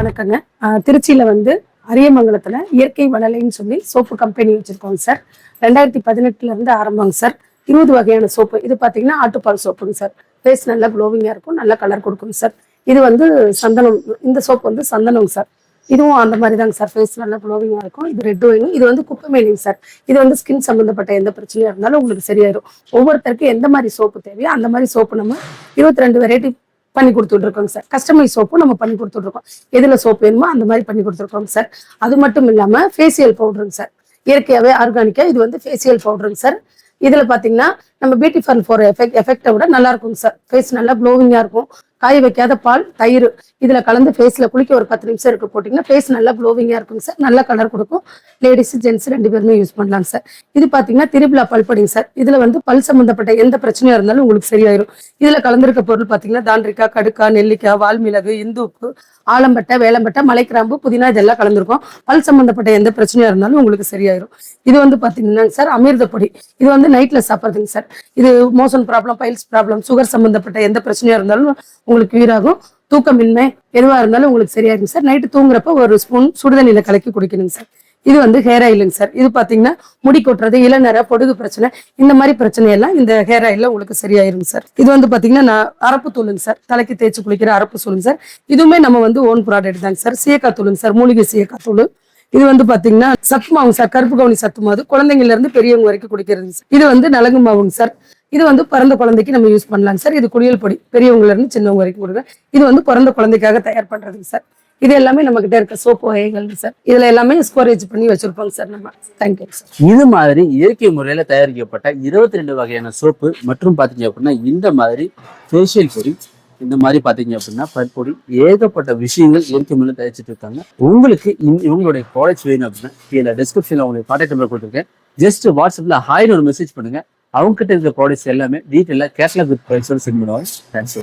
வணக்கங்க. திருச்சியில வந்து அரியமங்கலத்துல இயற்கை வளலைன்னு சொல்லி சோப்பு கம்பெனி வச்சிருக்கோங்க சார் ரெண்டாயிரத்தி பதினெட்டுல இருந்து ஆரம்பங்க சார் இருபது வகையான சோப்பு. இது பாத்தீங்கன்னா ஆட்டுப்பால் சோப்புங்க சார் ஃபேஸ் நல்லா க்ளோவிங்கா இருக்கும் நல்ல கலர் கொடுக்கும் சார் இது வந்து சந்தனம் இந்த சோப்பு வந்து சந்தனம்ங்க சார் இதுவும் அந்த மாதிரி தாங்க சார் ஃபேஸ் நல்லா க்ளோவிங்காக இருக்கும். இது ரெட் ஒயிலும் இது வந்து குப்பை மேலிங் சார் இது வந்து ஸ்கின் சம்மந்தப்பட்ட எந்த பிரச்சனையாக இருந்தாலும் உங்களுக்கு சரியாயிடும் ஒவ்வொருத்தருக்கும் எந்த மாதிரி சோப்பு தேவையோ அந்த மாதிரி சோப்பு நம்ம இருபத்தி ரெண்டு வெரைட்டி பண்ணி கொடுத்துட்ருக்கோங்க சார். கஸ்டமைஸ் சோப்பும் நம்ம பண்ணி கொடுத்துட்டு இருக்கோம் எதுல சோப்பு வேணுமோ அந்த மாதிரி பண்ணி கொடுத்துருக்கோங்க சார். அது மட்டும் இல்லாம ஃபேஷியல் பவுடருங்க சார். இயற்கையாவே ஆர்கானிக்கா இது வந்து ஃபேஷியல் பவுடருங்க சார். இதுல பாத்தீங்கன்னா நம்ம பியூட்டி ஃபார் ஃபோர் எஃபெக்ட் எஃபெக்டை விட நல்லா இருக்குங்க சார். ஃபேஸ் நல்லா க்ளோவிங்காக இருக்கும். காய வைக்காத பால் தயிர் இதில் கலந்து ஃபேஸில் குளிக்க ஒரு பத்து நிமிஷம் இருக்கு போட்டிங்கன்னா ஃபேஸ் நல்லா க்ளோவிங்காக இருக்குங்க சார் நல்ல கலர் கொடுக்கும். லேடிஸ் ஜென்ட்ஸ் ரெண்டு பேருமே யூஸ் பண்ணலாம் சார் இது பார்த்தீங்கன்னா திருவிழா பல்படிங்க சார் இதில் வந்து பல் சம்மந்தப்பட்ட எந்த பிரச்சனையாக இருந்தாலும் உங்களுக்கு சரியாயிரும். இதில் கலந்துருக்க பொருள் பார்த்தீங்கன்னா தாண்டிக்காய் கடுக்கா நெல்லிக்காய் வால்மிளகு இந்து உப்பு ஆலம்பட்டை வேலம்பட்டை மலைக்கிராம்பு புதினா இதெல்லாம் கலந்துருக்கும். பல் சம்மந்தப்பட்ட எந்த பிரச்சனையாக இருந்தாலும் உங்களுக்கு சரியாயிரும். இது வந்து பார்த்தீங்கன்னா சார் அமிர்த பொடி இது வந்து நைட்டில் சாப்பிட்றதுங்க சார் இது motion problem piles problem sugar சம்மந்தப்பட்ட எந்த பிரச்சனையாக இருந்தாலும் உங்களுக்கு வீராகும் தூக்கமின்மை எதுவாக இருந்தாலும் உங்களுக்கு சரியாயிருங்க சார். நைட்டு தூங்குறப்ப ஒரு ஸ்பூன் சுடுதண்ணியில் கலக்கி குடிக்கணுங்க சார். இது வந்து ஹேர் ஆயிலுங்க சார். இது பார்த்தீங்கன்னா முடி கொட்டுறது இளநர பொடுகு பிரச்சனை இந்த மாதிரி பிரச்சனை எல்லாம் இந்த ஹேர் ஆயிலில் உங்களுக்கு சரியாயிருங்க சார். இது வந்து பார்த்தீங்கன்னா நான் அரப்பு தூளுங்க சார். தலைக்கு தேய்ச்சி குளிக்கிற அரப்பு தூளுங்க சார். இதுவுமே நம்ம வந்து ஓன் ப்ராடக்ட் தாங்க சார். சீயக்காய் தூளுங்க சார். மூலிகை சீயக்காய் தூள். இது வந்து பாத்தீங்கன்னா சத்து மாவுங்க சார். கருப்பு கவுனி சத்து மாவு. குழந்தைங்கல இருந்து பெரியவங்க வரைக்கும் குடிக்கிறது இது வந்து நலங்கு மாவுங்க சார். இது வந்து பிறந்த குழந்தைக்கு நம்ம யூஸ் பண்ணலாங்க சார். இது குளியல் பொடி. பெரியவங்கல இருந்து சின்னவங்க வரைக்கும் கொடுங்க. இது வந்து பிறந்த குழந்தைக்காக தயார் பண்றதுங்க சார். இது எல்லாமே நம்ம கிட்ட இருக்க சோப்பு வகைகள் சார். இதுல எல்லாமே ஸ்டோரேஜ் பண்ணி வச்சிருப்போங்க சார் நம்ம. தேங்க்யூ சார் இது மாதிரி இயற்கை முறையில தயாரிக்கப்பட்ட இருபத்தி ரெண்டு வகையான சோப்பு மற்றும் பாத்தீங்க அப்படின்னா இந்த மாதிரி ஃபேஷியல் பொடி இந்த மாதிரி பாத்தீங்க அப்படின்னா பற்பொடி ஏகப்பட்ட விஷயங்கள் இயற்கை முறையில் தயாரிச்சுட்டு இருக்காங்க. உங்களுக்கு இவங்களுடைய ப்ராடக்ட்ஸ் வேணும் அப்படின்னா கீழே டிஸ்கிரிப்ஷன்ல உங்களுக்கு கான்டாக்ட் நம்பர் கொடுத்துருக்கேன். ஜஸ்ட் வாட்ஸ்அப்ல ஹாய்னு ஒரு மெசேஜ் பண்ணுங்க. அவங்க கிட்ட இருக்க ப்ராடக்ட்ஸ் எல்லாமே டீட்டெயிலாக கேட்லாக் வித் ப்ரைஸோட சென்ட் பண்ணுவாங்க. தேங்க்ஸ்